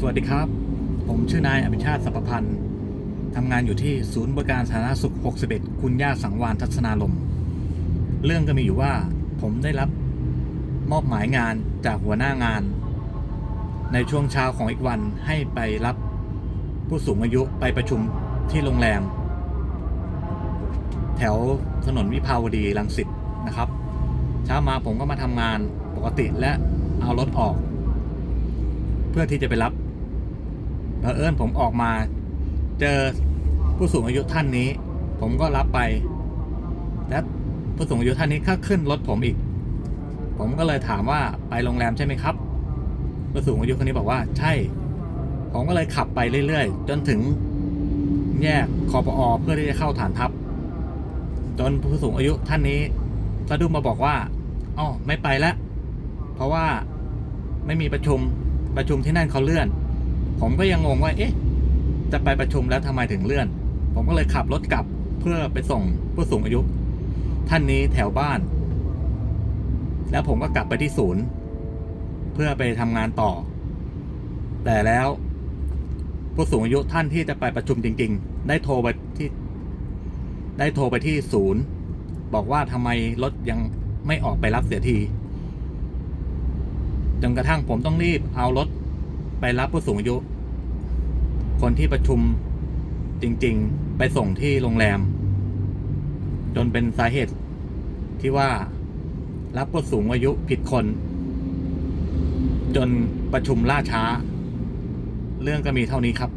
สวัสดีครับ ผมชื่อนายอภิชาติสัพพันธ์ทำงานอยู่ที่ศูนย์บริการสาธารณสุข 61 คุณย่าสังวานทัศนารมเรื่องก็มีอยู่ว่าผมได้รับมอบหมายงานจากหัวหน้างาน ในช่วงเช้าของอีกวันให้ไปรับผู้สูงอายุไปประชุมที่โรงแรม แถวถนนวิภาวดีรังสิตนะครับ เช้ามาผมก็มาทำงานปกติและเอารถออก เพื่อที่จะไปรับ เผอิญผมออกมาเจอผู้สูงอายุท่านนี้ ผมก็รับไป และผู้สูงอายุท่านนี้ก็ขึ้นรถผมอีก ผมก็เลยถามว่าไปโรงแรมใช่ไหมครับ ผู้สูงอายุคนนี้บอกว่าใช่ ผมก็เลยขับไปเรื่อยๆ จนถึงแยกคอปอเพื่อที่จะเข้าฐานทัพ จนผู้สูงอายุท่านนี้สะดุ้งมาบอกว่าอ๋อไม่ไปแล้วเพราะว่าไม่มีประชุมประชุมที่นั่นเขาเลื่อน ผมก็ยังงงว่า เอ๊ะ จะไปประชุมแล้วทำไมถึงเลื่อน ผมก็เลยขับรถกลับเพื่อไปส่งผู้สูงอายุ ท่านนี้แถวบ้าน แล้วผมก็กลับไปที่ศูนย์ เพื่อไปทำงานต่อ แต่แล้วผู้สูงอายุท่านที่จะไปประชุมจริง ๆ ได้โทรไปที่ ได้โทรไปที่ศูนย์ บอกว่าทำไมรถยังไม่ออกไปรับเสียทีจนกระทั่งผมต้องรีบเอารถ ไปรับผู้สูงอายุ คนที่ประชุมจริง ๆ ไปส่งที่โรงแรม จนเป็นสาเหตุที่ว่ารับผู้สูงอายุผิดคน จนประชุมล่าช้า เรื่องก็มีเท่านี้ครับ